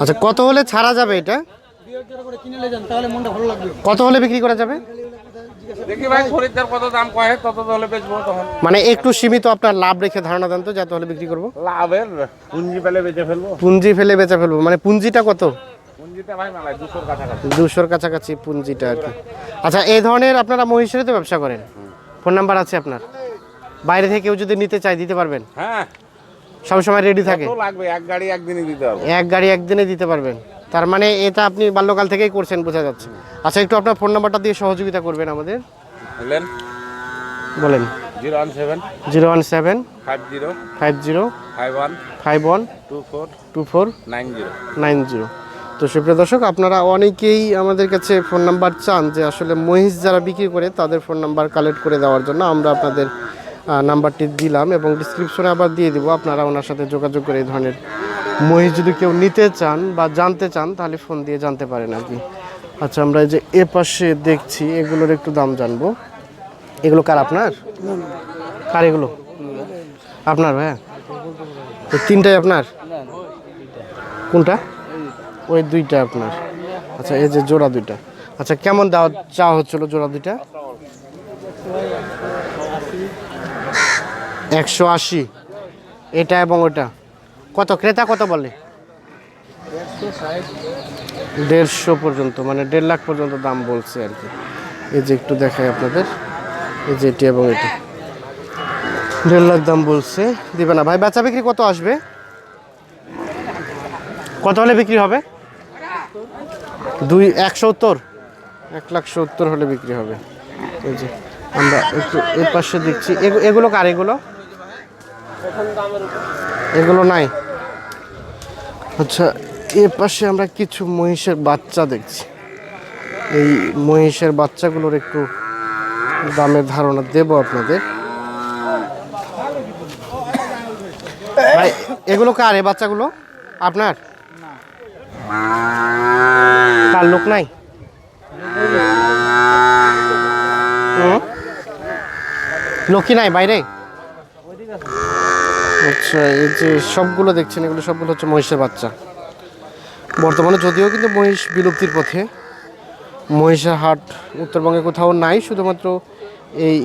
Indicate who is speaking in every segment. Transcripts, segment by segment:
Speaker 1: আচ্ছা কত হলে ছাড়া যাবে এটা? কত হলে বিক্রি করা যাবে?
Speaker 2: দেখি ভাই খরিদ্দার কত দাম কয়ে তত হলে বেচবো তখন।
Speaker 1: মানে একটু সীমিত আপনার লাভ রেখে ধারণা দেন তো যাতে হলে বিক্রি করব।
Speaker 2: লাভের বেচে ফেলব।
Speaker 1: পুঞ্জি ফেলে বেচা ফেলব। মানে পুঞ্জিটা কত?
Speaker 2: দুশোর কাছাকাছি।
Speaker 1: পুঞ্জিটা আর কি। আচ্ছা এই ধরনের আপনারা মহিষের তো ব্যবসা করেন? ফোন নাম্বার আছে আপনার? বাইরে থেকে কেউ যদি নিতে চায় দিতে পারবেন?
Speaker 2: হ্যাঁ।
Speaker 1: সবসময় রেডি থাকে।
Speaker 2: লাগবে এক গাড়ি একদিনই দিতে হবে।
Speaker 1: এক গাড়ি একদিনে দিতে পারবেন। তার মানে এটা আপনি বাল্যকাল থেকেই করছেন বোঝা যাচ্ছে। আচ্ছা একটু আপনার ফোন নাম্বারটা দিয়ে সহযোগিতা করবেন আমাদের। বলেন।
Speaker 2: Zero one seven.
Speaker 1: Zero one seven.
Speaker 2: Five zero.
Speaker 1: Five zero.
Speaker 2: Five one.
Speaker 1: Five one.
Speaker 2: Two four.
Speaker 1: Two four.
Speaker 2: Nine zero.
Speaker 1: Nine zero. তো সুপ্রিয় দর্শক আপনারা অনেকেই আমাদের কাছে ফোন নাম্বার চান যে আসলে মহিষ যারা বিক্রি করে তাদের ফোন নাম্বার কালেক্ট করে দেওয়ার জন্য আমরা আপনাদের নাম্বারটি দিলাম এবং ডিসক্রিপশনে আবার দিয়ে দিব, আপনারা ওনার সাথে যোগাযোগ করে এই ধরনের মহিষ যদি কেউ নিতে চান বা জানতে চান, তাহলে ফোন দিয়ে জানতে পারেন কি। আচ্ছা আমরা এই যে এ পাশে দেখছি, এগুলোর একটু দাম জানব। এগুলো কার আপনার? কার এগুলো? আপনার ভাইয়া তো তিনটাই আপনার? কোনটা? ওই দুইটা আপনার। আচ্ছা এই যে জোড়া দুইটা। আচ্ছা কেমন দেওয়া চাওয়া হচ্ছিল জোড়া দুইটা? একশো আশি। এটা এবং ওটা। কত? ক্রেতা কত বলে? দেড়শো পর্যন্ত মানে দেড় লাখ পর্যন্ত দাম বলছে আর কি। এই যে একটু দেখাই আপনাদের। এই যে এটি এবং এটি। দেড় লাখ দাম বলছে। দিবে না। ভাই, বেচা বিক্রি কত আসবে? কত হলে বিক্রি হবে? দুই, একশো উত্তর এক লাখ সত্তর হলে বিক্রি হবে। এই যে আমরা একটু এর পাশে দেখছি। এগু- এগুলো কার এগুলো? এগুলো নাই। আচ্ছা এর পাশে আমরা কিছু মহিষের বাচ্চা দেখছি। এই মহিষের বাচ্চাগুলোর একটু দামের ধারণা দেব আপনাদের। এগুলো কার এ বাচ্চাগুলো? আপনার? কার লোক নাই? লোকই নাই বাইরে? আচ্ছা এই যে সবগুলো দেখছেন এগুলো সবগুলো হচ্ছে মহিষের বাচ্চা। বর্তমানে যদিও কিন্তু মহিষ বিলুপ্তির পথে মহিষের হাট উত্তরবঙ্গে কোথাও নাই শুধুমাত্র এই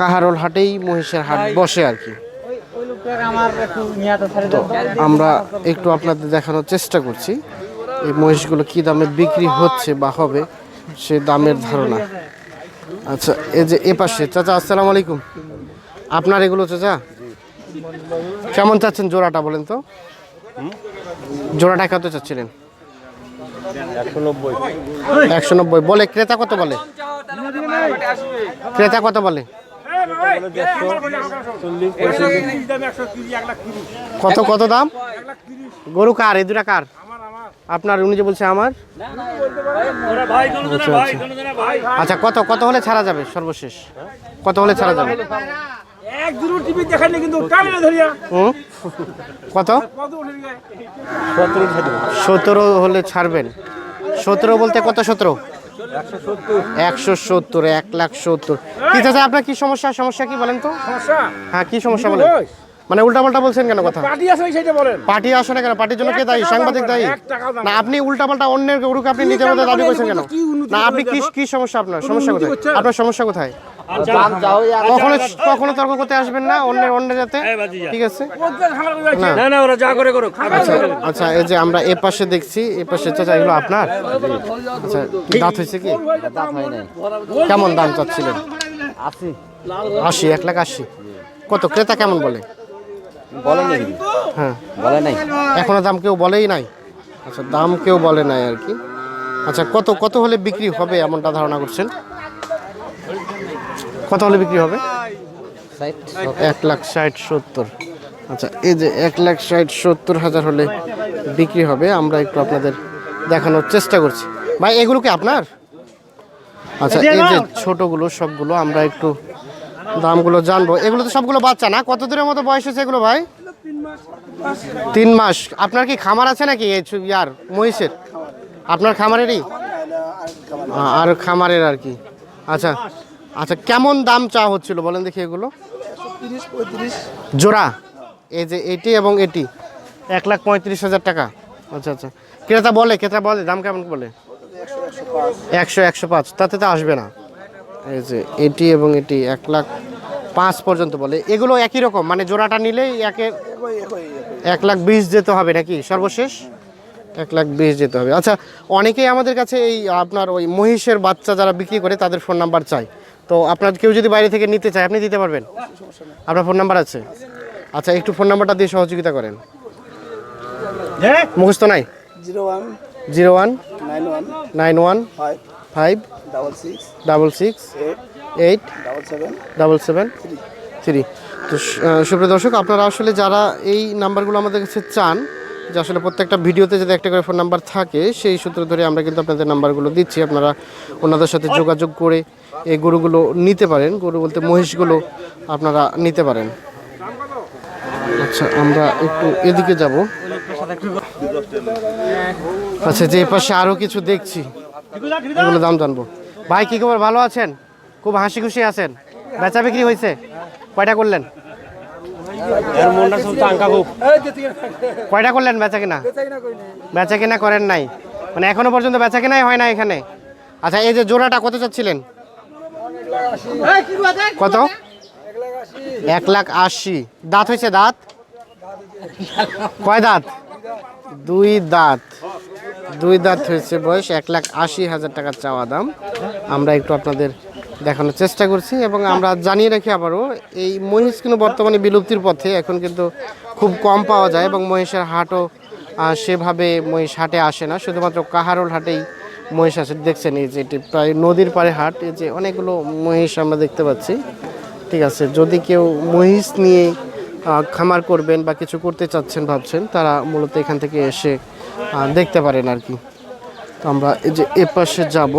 Speaker 1: কাহারোল হাটেই মহিষের হাট বসে আর কি। তো আমরা একটু আপনাদের দেখানোর চেষ্টা করছি এই মহিষগুলো কি দামে বিক্রি হচ্ছে বা হবে সে দামের ধারণা। আচ্ছা এই যে এ পাশে চাচা আসসালামু আলাইকুম। আপনার এগুলো চাচা? কেমন চাচ্ছেন জোড়াটা বলেন তো? জোড়াটা কত চাচ্ছিলেন?
Speaker 2: একশো নব্বই।
Speaker 1: বলে ক্রেতা কত বলে? ক্রেতা কত বলে? কত কত দাম? গরু কার? এই দুটা কার? আপনার উনি যে বলছে আমার? আচ্ছা, আচ্ছা। আচ্ছা কত কত হলে ছাড়া যাবে সর্বশেষ? কত হলে ছাড়া যাবে?
Speaker 3: এক দুটো টিভি দেখাইলে কিন্তু টানে ধরিয়া।
Speaker 1: হুম কত?
Speaker 3: কত উঠে যায়
Speaker 1: সতেরো হলে ছাড়বেন। সতেরো বলতে কত সতেরো? একশো সত্তর। এক লাখ সত্তর। কি চাচা আপনার কি সমস্যা? সমস্যা কি বলেন তো?
Speaker 3: সমস্যা?
Speaker 1: হ্যাঁ কি সমস্যা বলেন? মানে উল্টা পাল্টা বলছেন কেন কথা?
Speaker 3: পার্টি আছে সেটা বলেন।
Speaker 1: পার্টি আসে না কেন? পার্টির জন্য কে দায়ী? সাংবাদিক দায়ী? না আপনি উল্টা পাল্টা অন্যের গরুকে আপনি নিজের মধ্যে দাবি
Speaker 3: করে
Speaker 1: করছেন কেন? না আপনি কি কি সমস্যা আপনার? সমস্যা কোথায়? আপনার সমস্যা কোথায়? কখনো কখনো তর্ক করতে আসবেন না অন্যের অন্য যাতে। ঠিক আছে? না।
Speaker 3: না না ওরা যা করে করো
Speaker 1: আচ্ছা আচ্ছা এই যে আমরা এ পাশে দেখছি এ পাশে চাচা এগুলো আপনার? আচ্ছা দাঁত হয়েছে কি? কেমন দাম চাচ্ছিলেন? আশি। এক লাখ আশি। কত? ক্রেতা কেমন বলে?
Speaker 4: বলেনি
Speaker 1: হ্যাঁ।
Speaker 4: বলে নাই।
Speaker 1: এখনও দাম কেউ বলেই নাই? আচ্ছা দাম কেউ বলে নাই আর কি। আচ্ছা কত কত হলে বিক্রি হবে এমনটা ধারণা করছেন? কত হলে বিক্রি হবে? এক লাখ ষাট সত্তর। আচ্ছা এই যে এক লাখ ষাট সত্তর হাজার হলে বিক্রি হবে আমরা একটু আপনাদের দেখানোর চেষ্টা করছি। ভাই এগুলো কি আপনার? আচ্ছা এই যে ছোটগুলো সবগুলো আমরা একটু দামগুলো জানব। এগুলো তো সবগুলো বাচ্চা না? কত দূরের মতো বয়স হয়েছে এগুলো ভাই? তিন মাস। আপনার কি খামার আছে নাকি? ইয়ার মহিষের? আপনার খামারেরই? আর খামারের আর কি। আচ্ছা আচ্ছা কেমন দাম চা হচ্ছিল? বলেন দেখি এগুলো। জোড়া? এই যে এটি এবং এটি। এক লাখ পঁয়ত্রিশ হাজার টাকা। আচ্ছা আচ্ছা। ক্রেতা বলে ক্রেতা বলে দাম কেমন বলে? একশো একশো পাঁচ। তাতে তো আসবে না। এই যে এটি এবং এটি এক লাখ পাঁচ পর্যন্ত বলে। এগুলো একই রকম? মানে জোড়াটা নিলেই একে এক লাখ বিশ যেতে হবে নাকি? সর্বশেষ? এক লাখ বিশ যেতে হবে। আচ্ছা অনেকেই আমাদের কাছে এই আপনার ওই মহিষের বাচ্চা যারা বিক্রি করে তাদের ফোন নাম্বার চাই। তো আপনার কেউ যদি বাইরে থেকে নিতে চায় আপনি দিতে পারবেন? আপনার ফোন নাম্বার আছে? আচ্ছা একটু ফোন নাম্বারটা দিয়ে সহযোগিতা করেন। মুখস্থ নাই?
Speaker 5: Zero one
Speaker 1: zero one
Speaker 5: nine one
Speaker 1: nine one
Speaker 5: five double six
Speaker 1: double six
Speaker 5: eight double seven
Speaker 1: double seven three. তো সুপ্রিয় দর্শক আপনারা আসলে যারা এই নাম্বারগুলো আমাদের কাছে চান যে আসলে প্রত্যেকটা ভিডিওতে যদি একটা করে ফোন নাম্বার থাকে, সেই সূত্র ধরে আমরা কিন্তু আপনাদের নাম্বারগুলো দিচ্ছি। আপনারা ওনাদের সাথে যোগাযোগ করে এই গরুগুলো নিতে পারেন। গরু বলতে মহিষগুলো আপনারা নিতে পারেন। আচ্ছা আমরা একটু এদিকে যাব। আচ্ছা যে পাশে আরও কিছু দেখছি, এগুলো দাম জানব। ভাই, কী খবর? ভালো আছেন? খুব হাসি খুশি আছেন। বেচা বিক্রি হয়েছে? কয়টা করলেন? কয়টা করলেন বেচা কিনা? বেচা কিনা করেন নাই। মানে এখনও পর্যন্ত বেচা কিনাই হয় না এখানে? আচ্ছা এই যে জোড়াটা কত চাচ্ছিলেন? কত? এক লাখ আশি। দাঁত হয়েছে দাঁত? কয় দাঁত? দুই দাঁত। দুই দাঁত হয়েছে বয়স এক লাখ আশি হাজার টাকা চাওয়া দাম। আমরা একটু আপনাদের দেখানোর চেষ্টা করছি এবং আমরা জানিয়ে রাখি আবারও, এই মহিষ কিন্তু বর্তমানে বিলুপ্তির পথে, এখন কিন্তু খুব কম পাওয়া যায় এবং মহিষের হাটও সেভাবে মহিষ হাটে আসে না। শুধুমাত্র কাহারোল হাটেই মহিষ আসে। দেখছেন এই যে এটি প্রায় নদীর পাড়ে হাট, এই যে অনেকগুলো মহিষ আমরা দেখতে পাচ্ছি। ঠিক আছে, যদি কেউ মহিষ নিয়ে খামার করবেন বা কিছু করতে চাচ্ছেন, ভাবছেন, তারা মূলত এখান থেকে এসে দেখতে পারেন আর কি। তো আমরা এই যে এ পাশে যাব।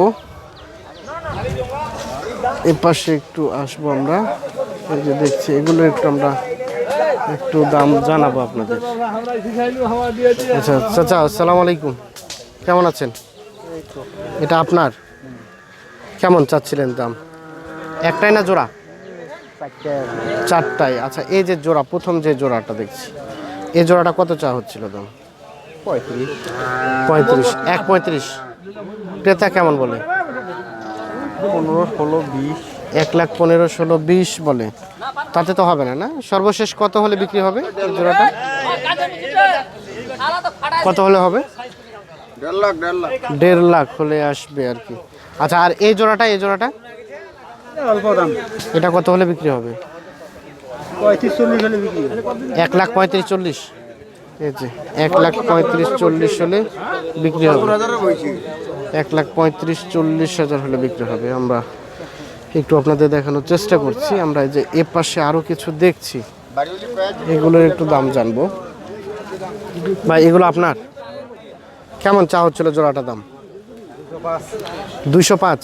Speaker 1: এ পাশে একটু আসব আমরা। এই যে দেখছি এগুলো একটু আমরা একটু দাম জানাব আপনাদের। আচ্ছা চাচা আসসালামু আলাইকুম। কেমন আছেন? এটা আপনার? কেমন চাচ্ছিলেন দাম? একটাই না জোড়া? চারটাই। আচ্ছা এই যে জোড়া প্রথম যে জোড়াটা দেখছি এই জোড়াটা কত চা হচ্ছিল দাম? পঁয়ত্রিশ। পঁয়ত্রিশ এক পঁয়ত্রিশ। ক্রেতা কেমন বলে? পনেরো ষোলো বিশ। এক লাখ পনেরো ষোলো বিশ বলে। তাতে তো হবে না না? সর্বশেষ কত হলে বিক্রি হবে জোড়াটা? কত হলে হবে?
Speaker 5: দেড় লাখ দেড় লাখ।
Speaker 1: দেড় লাখ হলে আসবে আর কি। আচ্ছা আর এই জোড়াটা এই জোড়াটা?
Speaker 5: অল্প দাম।
Speaker 1: এটা কত হলে বিক্রি হবে?
Speaker 5: পঁয়ত্রিশ চল্লিশ হলে বিক্রি
Speaker 1: এক লাখ পঁয়ত্রিশ চল্লিশ? এই যে এক লাখ পঁয়ত্রিশ চল্লিশ হলে বিক্রি হবে। এক লাখ পঁয়ত্রিশ চল্লিশ হাজার হলে বিক্রি হবে। আমরা একটু আপনাদের দেখানোর চেষ্টা করছি। আমরা যে এ পাশে আরও কিছু দেখছি, এগুলোর একটু দাম জানব। ভাই, এগুলো আপনার? কেমন চা হচ্ছিল জোড়াটা দাম? দুইশো পাঁচ।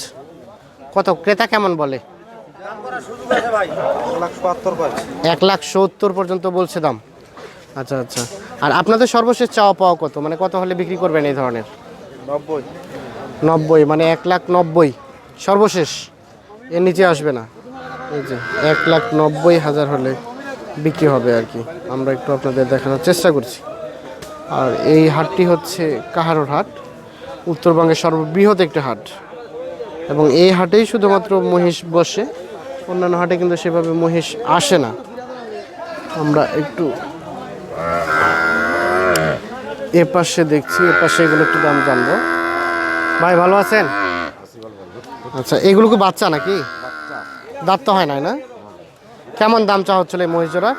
Speaker 1: কত? ক্রেতা কেমন বলে? এক লাখ সত্তর পর্যন্ত বলছে দাম। আচ্ছা আচ্ছা। আর আপনাদের সর্বশেষ চাওয়া পাওয়া কত? মানে কত হলে বিক্রি করবেন এই ধরনের?
Speaker 5: নব্বই
Speaker 1: নব্বই মানে এক লাখ নব্বই। সর্বশেষ। এর নিচে আসবে না। এই যে, এক লাখ নব্বই হাজার হলে বিক্রি হবে আর কি। আমরা একটু আপনাদের দেখানোর চেষ্টা করছি। আর এই হাটটি হচ্ছে কাহারোর হাট। উত্তরবঙ্গের সর্ববৃহৎ একটি হাট। এবং এই হাটেই শুধুমাত্র মহিষ বসে। অন্যান্য হাটে কিন্তু সেভাবে মহিষ আসে না। আমরা একটু এ পাশে দেখছি এ পাশে এগুলো একটু দাম জানব। ভাই, ভালো আছেন? আচ্ছা এগুলো কি বাচ্চা নাকি? দাঁত তো হয় নাই না? কেমন দাম চা হচ্ছিল এই মহিষ জোড়া?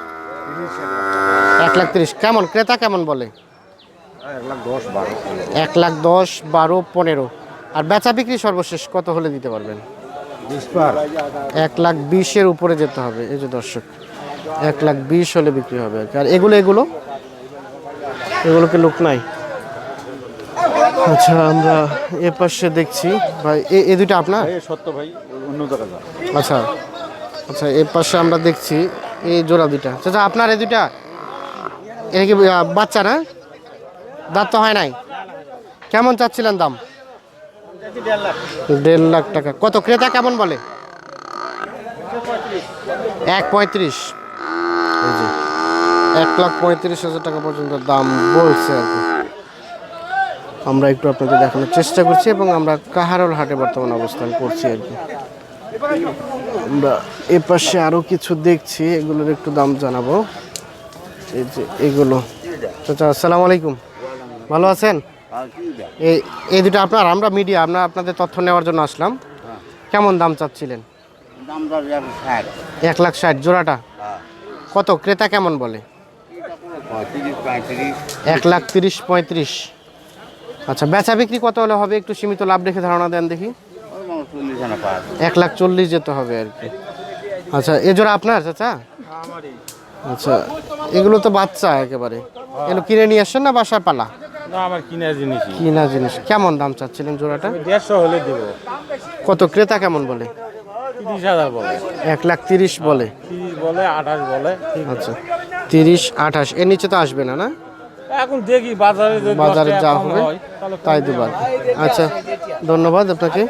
Speaker 1: এক লাখ তিরিশ। কেমন? ক্রেতা কেমন বলে?
Speaker 5: এক লাখ দশ, বারো,
Speaker 1: পনেরো। আর বেচা বিক্রি সর্বশেষ কত হলে দিতে পারবেন? এক লাখ বিশের উপরে যেতে হবে, এই যে দর্শক। এক লাখ বিশ হলে বিক্রি হবে। আর এগুলো এগুলো? এগুলোকে লোক নাই? আচ্ছা আমরা এ পাশে দেখছি। ভাই এ- এই দুইটা আপনার?
Speaker 5: সত্য ভাই অন্য জায়গা
Speaker 1: আচ্ছা আচ্ছা এর পাশে আমরা দেখছি এই জোড়া দুইটা। আচ্ছা আপনার এই দুইটা? এটা কি বাচ্চা না? দাঁত তো হয় নাই। কেমন চাচ্ছিলেন দাম? দেড় লাখ টাকা। কত? ক্রেতা কেমন বলে? এক পঁয়ত্রিশ। এক লাখ পঁয়ত্রিশ হাজার টাকা পর্যন্ত দাম বলছে আর কি। আমরা একটু আপনাদের দেখানোর চেষ্টা করছি এবং আমরা কাহারল হাটে বর্তমান অবস্থান করছি আর কি। আমরা এ পাশে আরও কিছু দেখছি এগুলোর একটু দাম জানাব। এই যে এগুলো। চাচা আসসালামু আলাইকুম। ভালো আছেন? এই এই দুটো আপনার আমরা মিডিয়া আমরা আপনাদের তথ্য নেওয়ার জন্য আসলাম। কেমন দাম চাচ্ছিলেন? এক লাখ ষাট। জোড়াটা? কত? ক্রেতা কেমন বলে? এক লাখ তিরিশ পঁয়ত্রিশ। আচ্ছা বেচা বিক্রি কত হলে হবে? একটু সীমিত লাভ রেখে ধারণা দেন দেখি। এক লাখ চল্লিশ যেতে হবে আর কি। আচ্ছা এ জোড়া আপনার চাচা? আচ্ছা এগুলো তো বাচ্চা একেবারে। এগুলো কিনে নিয়ে আসছেন না বাসায় পালা?
Speaker 2: আমার কিনা জিনিস।
Speaker 1: কিনা জিনিস। কেমন দাম চাচ্ছিলেন জোড়াটা?
Speaker 2: দেড়শো হলে দিব।
Speaker 1: কত? ক্রেতা কেমন বলে?
Speaker 2: তিরিশ হাজার বলে।
Speaker 1: এক লাখ তিরিশ বলে।
Speaker 2: তিরিশ বলে আঠাশ বলে
Speaker 1: আচ্ছা তিরিশ আঠাশ। এর নিচে তো আসবে না না?
Speaker 2: এখন দেখি বাজারে
Speaker 1: বাজারে যা হবে তাই দেবার আচ্ছা ধন্যবাদ আপনাকে।